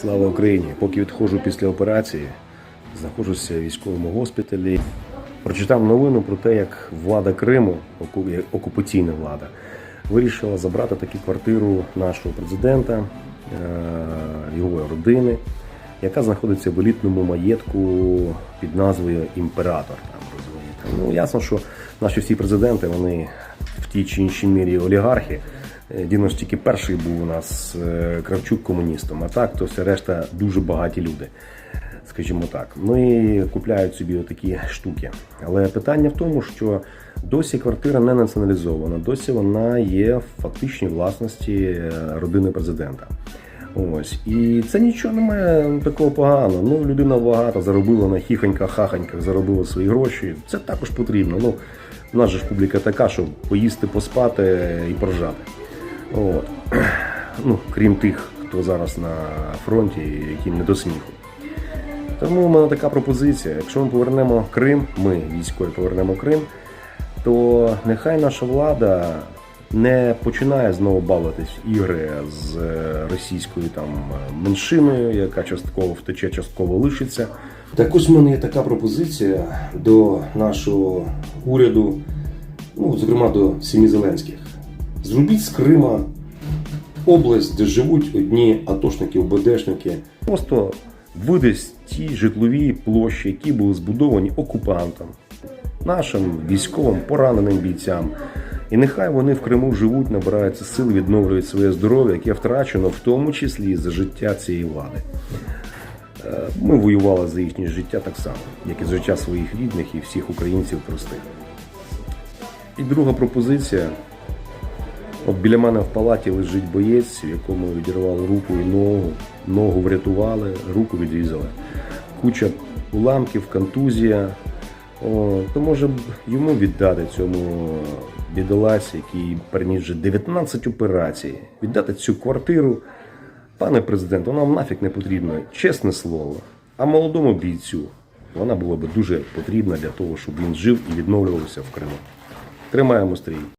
Слава Україні! Поки відходжу після операції, знаходжуся в військовому госпіталі. Прочитав новину про те, як влада Криму, окупаційна влада, вирішила забрати таку квартиру нашого президента, е, його родини, яка знаходиться в елітному маєтку під назвою Імператор. Там. Ну ясно, що наші всі президенти вони в тій чи іншій мірі олігархи. Е, Діно тільки перший був у нас е, Кравчук комуністом, а так то все решта дуже багаті люди. Скажімо так, ну і купляють собі отакі штуки. Але питання в тому, що досі квартира не націоналізована, досі вона є в фактичній власності е, родини президента. Ось і це нічого немає такого поганого. Ну, людина багато заробила на хіхоньках, хахоньках, заробила свої гроші. Це також потрібно. Ну, в нас же ж публіка така, що поїсти, поспати і поржати. От. Ну, крім тих, хто зараз на фронті, яким не до сміху. Тому у мене така пропозиція. Якщо ми повернемо Крим, ми військові повернемо Крим, то нехай наша влада не починає знову бавитись в ігри з е, російською там меншиною, яка частково втече, частково лишиться. Так ось у мене є така пропозиція до нашого уряду, ну, зокрема до сім'ї Зеленських. Зробіть з Крима область, де живуть одні атошники, ОБДшники. Просто видасть ті житлові площі, які були збудовані окупантом, нашим військовим пораненим бійцям. І нехай вони в Криму живуть, набираються сил, відновлюють своє здоров'я, яке втрачено в тому числі за життя цієї влади. Е, Ми воювали за їхнє життя так само, як і за життя своїх рідних і всіх українців простих. І друга пропозиція. От біля мене в палаті лежить боєць, якому відірвали руку і ногу. Ногу врятували, руку відрізали. Куча уламків, контузія. О, то може йому віддати цьому бідоласі, який переніс вже 19 операцій, віддати цю квартиру. Пане президент, вона вам нафіг не потрібна, чесне слово. А молодому бійцю вона була б дуже потрібна для того, щоб він жив і відновлювався в Криму. Тримаємо стрій.